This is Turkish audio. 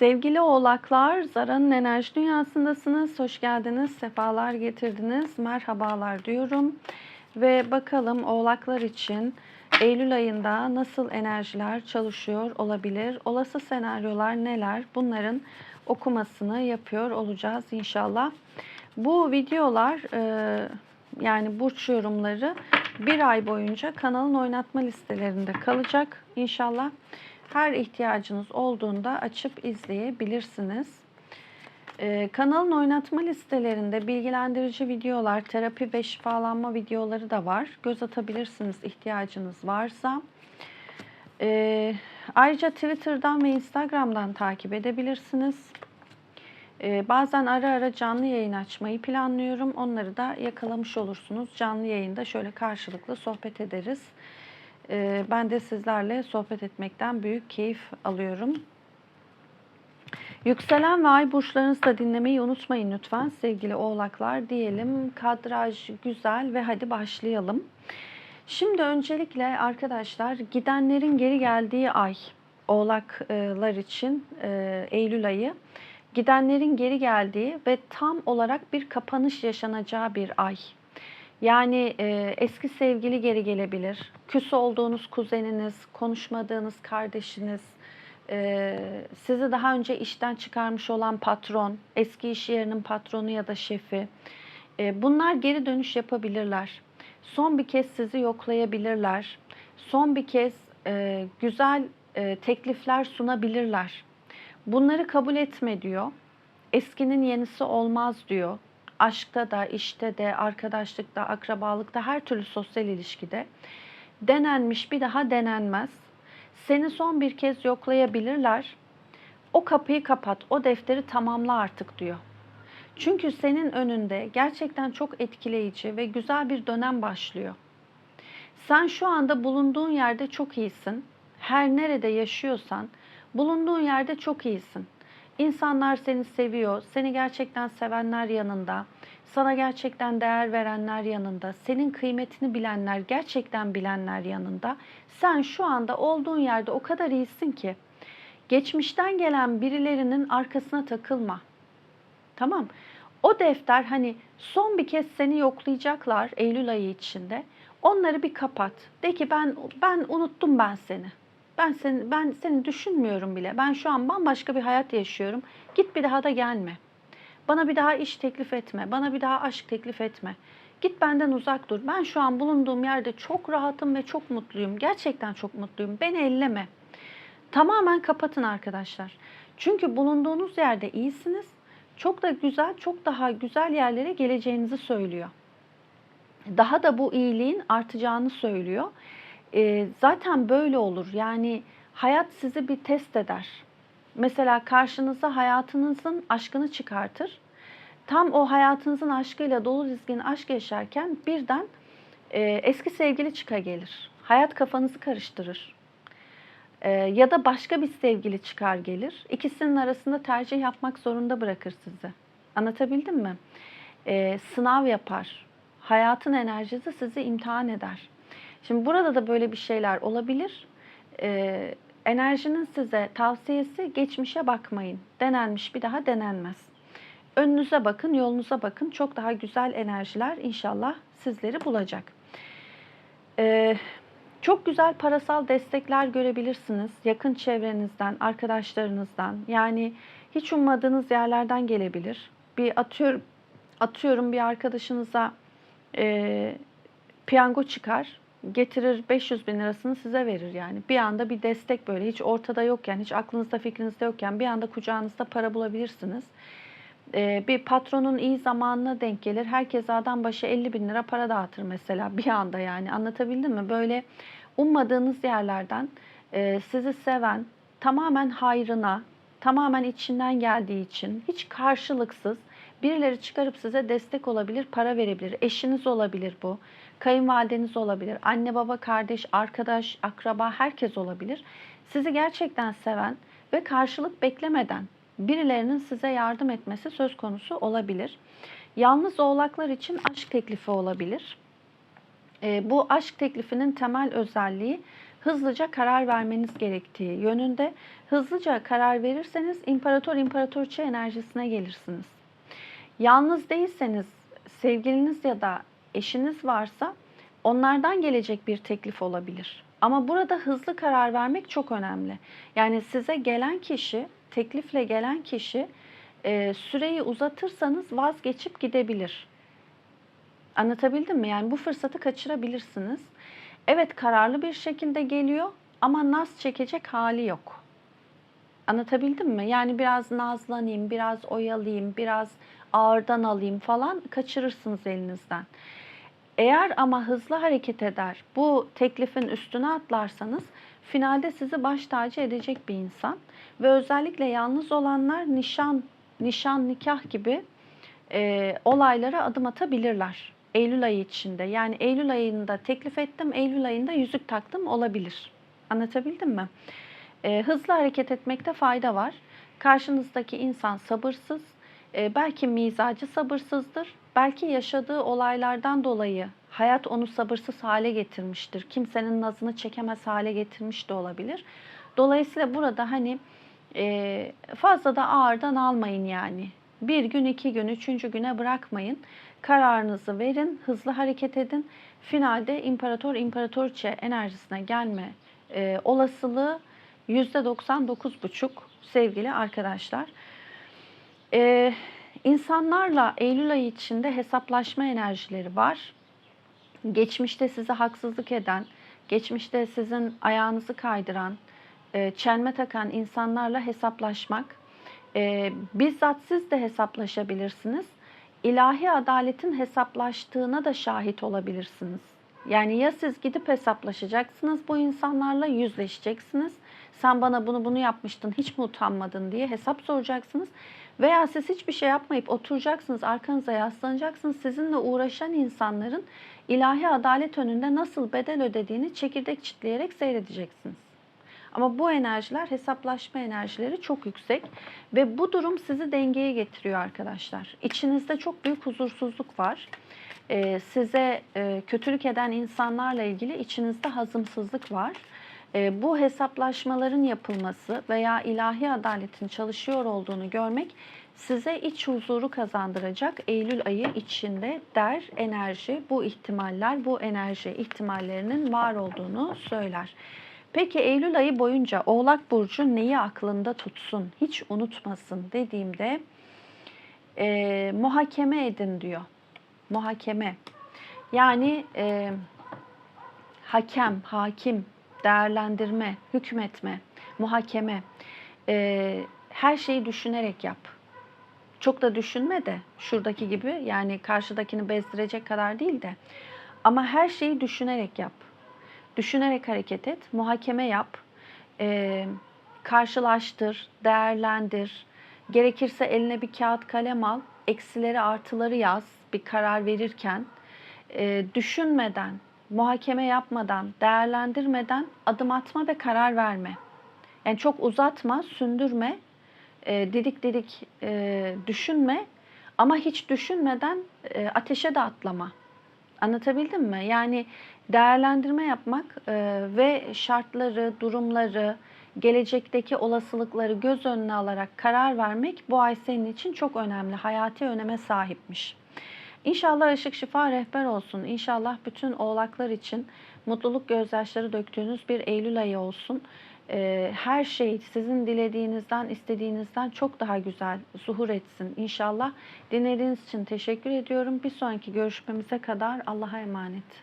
Sevgili oğlaklar, Zara'nın enerji dünyasındasınız. Hoş geldiniz, sefalar getirdiniz. Merhabalar diyorum. Ve bakalım oğlaklar için Eylül ayında nasıl enerjiler çalışıyor olabilir? Olası senaryolar neler? Bunların okumasını yapıyor olacağız inşallah. Bu videolar e, yani burç yorumları bir ay boyunca kanalın oynatma listelerinde kalacak inşallah. Her ihtiyacınız olduğunda açıp izleyebilirsiniz. Ee, kanalın oynatma listelerinde bilgilendirici videolar, terapi ve şifalanma videoları da var. Göz atabilirsiniz ihtiyacınız varsa. Ee, ayrıca Twitter'dan ve Instagram'dan takip edebilirsiniz. Ee, bazen ara ara canlı yayın açmayı planlıyorum. Onları da yakalamış olursunuz. Canlı yayında şöyle karşılıklı sohbet ederiz. Ee, ben de sizlerle sohbet etmekten büyük keyif alıyorum. Yükselen ve ay burçlarınızı da dinlemeyi unutmayın lütfen sevgili oğlaklar diyelim. Kadraj güzel ve hadi başlayalım. Şimdi öncelikle arkadaşlar gidenlerin geri geldiği ay oğlaklar için e, Eylül ayı gidenlerin geri geldiği ve tam olarak bir kapanış yaşanacağı bir ay. Yani e, eski sevgili geri gelebilir. Küs olduğunuz kuzeniniz, konuşmadığınız kardeşiniz, e, sizi daha önce işten çıkarmış olan patron, eski iş yerinin patronu ya da şefi. E, bunlar geri dönüş yapabilirler. Son bir kez sizi yoklayabilirler. Son bir kez e, güzel e, teklifler sunabilirler. Bunları kabul etme diyor. Eskinin yenisi olmaz diyor aşkta da, işte de, arkadaşlıkta, akrabalıkta, her türlü sosyal ilişkide denenmiş bir daha denenmez. Seni son bir kez yoklayabilirler. O kapıyı kapat, o defteri tamamla artık diyor. Çünkü senin önünde gerçekten çok etkileyici ve güzel bir dönem başlıyor. Sen şu anda bulunduğun yerde çok iyisin. Her nerede yaşıyorsan bulunduğun yerde çok iyisin. İnsanlar seni seviyor, seni gerçekten sevenler yanında, sana gerçekten değer verenler yanında, senin kıymetini bilenler, gerçekten bilenler yanında. Sen şu anda olduğun yerde o kadar iyisin ki geçmişten gelen birilerinin arkasına takılma. Tamam? O defter hani son bir kez seni yoklayacaklar Eylül ayı içinde. Onları bir kapat. De ki ben ben unuttum ben seni. Ben seni, ben seni düşünmüyorum bile. Ben şu an bambaşka bir hayat yaşıyorum. Git bir daha da gelme. Bana bir daha iş teklif etme. Bana bir daha aşk teklif etme. Git benden uzak dur. Ben şu an bulunduğum yerde çok rahatım ve çok mutluyum. Gerçekten çok mutluyum. Beni elleme. Tamamen kapatın arkadaşlar. Çünkü bulunduğunuz yerde iyisiniz. Çok da güzel, çok daha güzel yerlere geleceğinizi söylüyor. Daha da bu iyiliğin artacağını söylüyor e, zaten böyle olur. Yani hayat sizi bir test eder. Mesela karşınıza hayatınızın aşkını çıkartır. Tam o hayatınızın aşkıyla dolu dizgin aşk yaşarken birden e, eski sevgili çıka gelir. Hayat kafanızı karıştırır. E, ya da başka bir sevgili çıkar gelir. İkisinin arasında tercih yapmak zorunda bırakır sizi. Anlatabildim mi? E, sınav yapar. Hayatın enerjisi sizi imtihan eder. Şimdi burada da böyle bir şeyler olabilir. Ee, enerjinin size tavsiyesi geçmişe bakmayın. Denenmiş bir daha denenmez. Önünüze bakın, yolunuza bakın. Çok daha güzel enerjiler inşallah sizleri bulacak. Ee, çok güzel parasal destekler görebilirsiniz. Yakın çevrenizden, arkadaşlarınızdan. Yani hiç ummadığınız yerlerden gelebilir. Bir atıyorum, atıyorum bir arkadaşınıza e, piyango çıkar getirir 500 bin lirasını size verir yani. Bir anda bir destek böyle hiç ortada yokken, hiç aklınızda fikrinizde yokken bir anda kucağınızda para bulabilirsiniz. Ee, bir patronun iyi zamanına denk gelir. Herkes adam başı 50 bin lira para dağıtır mesela bir anda yani anlatabildim mi? Böyle ummadığınız yerlerden e, sizi seven, tamamen hayrına, tamamen içinden geldiği için hiç karşılıksız birileri çıkarıp size destek olabilir, para verebilir. Eşiniz olabilir bu kayınvalideniz olabilir, anne baba, kardeş, arkadaş, akraba herkes olabilir. Sizi gerçekten seven ve karşılık beklemeden birilerinin size yardım etmesi söz konusu olabilir. Yalnız oğlaklar için aşk teklifi olabilir. E, bu aşk teklifinin temel özelliği hızlıca karar vermeniz gerektiği yönünde. Hızlıca karar verirseniz imparator imparatorçe enerjisine gelirsiniz. Yalnız değilseniz, sevgiliniz ya da eşiniz varsa onlardan gelecek bir teklif olabilir. Ama burada hızlı karar vermek çok önemli. Yani size gelen kişi, teklifle gelen kişi e, süreyi uzatırsanız vazgeçip gidebilir. Anlatabildim mi? Yani bu fırsatı kaçırabilirsiniz. Evet kararlı bir şekilde geliyor ama naz çekecek hali yok. Anlatabildim mi? Yani biraz nazlanayım, biraz oyalayayım, biraz ağırdan alayım falan kaçırırsınız elinizden. Eğer ama hızlı hareket eder, bu teklifin üstüne atlarsanız finalde sizi baş tacı edecek bir insan ve özellikle yalnız olanlar nişan, nişan, nikah gibi e, olaylara adım atabilirler. Eylül ayı içinde. Yani Eylül ayında teklif ettim, Eylül ayında yüzük taktım olabilir. Anlatabildim mi? E, hızlı hareket etmekte fayda var. Karşınızdaki insan sabırsız, e, belki mizacı sabırsızdır, belki yaşadığı olaylardan dolayı hayat onu sabırsız hale getirmiştir. Kimsenin nazını çekemez hale getirmiş de olabilir. Dolayısıyla burada hani e, fazla da ağırdan almayın yani. Bir gün, iki gün, üçüncü güne bırakmayın. Kararınızı verin, hızlı hareket edin. Finalde imparator imparatorçe enerjisine gelme e, olasılığı %99,5 sevgili arkadaşlar. Ee, insanlarla Eylül ayı içinde hesaplaşma enerjileri var. Geçmişte size haksızlık eden, geçmişte sizin ayağınızı kaydıran, e, çelme takan insanlarla hesaplaşmak. E, bizzat siz de hesaplaşabilirsiniz. İlahi adaletin hesaplaştığına da şahit olabilirsiniz. Yani ya siz gidip hesaplaşacaksınız bu insanlarla yüzleşeceksiniz. Sen bana bunu bunu yapmıştın hiç mi utanmadın diye hesap soracaksınız. Veya siz hiçbir şey yapmayıp oturacaksınız, arkanıza yaslanacaksınız. Sizinle uğraşan insanların ilahi adalet önünde nasıl bedel ödediğini çekirdek çitleyerek seyredeceksiniz. Ama bu enerjiler hesaplaşma enerjileri çok yüksek ve bu durum sizi dengeye getiriyor arkadaşlar. İçinizde çok büyük huzursuzluk var. Ee, size e, kötülük eden insanlarla ilgili içinizde hazımsızlık var. Ee, bu hesaplaşmaların yapılması veya ilahi adaletin çalışıyor olduğunu görmek size iç huzuru kazandıracak Eylül ayı içinde der enerji bu ihtimaller bu enerji ihtimallerinin var olduğunu söyler. Peki Eylül ayı boyunca Oğlak Burcu neyi aklında tutsun, hiç unutmasın dediğimde e, muhakeme edin diyor. Muhakeme. Yani e, hakem, hakim, değerlendirme, hükmetme, muhakeme. E, her şeyi düşünerek yap. Çok da düşünme de şuradaki gibi yani karşıdakini bezdirecek kadar değil de. Ama her şeyi düşünerek yap. Düşünerek hareket et, muhakeme yap, e, karşılaştır, değerlendir. Gerekirse eline bir kağıt kalem al, eksileri artıları yaz bir karar verirken. E, düşünmeden, muhakeme yapmadan, değerlendirmeden adım atma ve karar verme. Yani çok uzatma, sündürme, e, didik didik e, düşünme ama hiç düşünmeden e, ateşe de atlama. Anlatabildim mi? Yani değerlendirme yapmak e, ve şartları, durumları, gelecekteki olasılıkları göz önüne alarak karar vermek bu ay senin için çok önemli, hayati öneme sahipmiş. İnşallah ışık şifa rehber olsun. İnşallah bütün oğlaklar için mutluluk gözyaşları döktüğünüz bir Eylül ayı olsun. Ee, her şey sizin dilediğinizden, istediğinizden çok daha güzel zuhur etsin inşallah. Dinlediğiniz için teşekkür ediyorum. Bir sonraki görüşmemize kadar Allah'a emanet.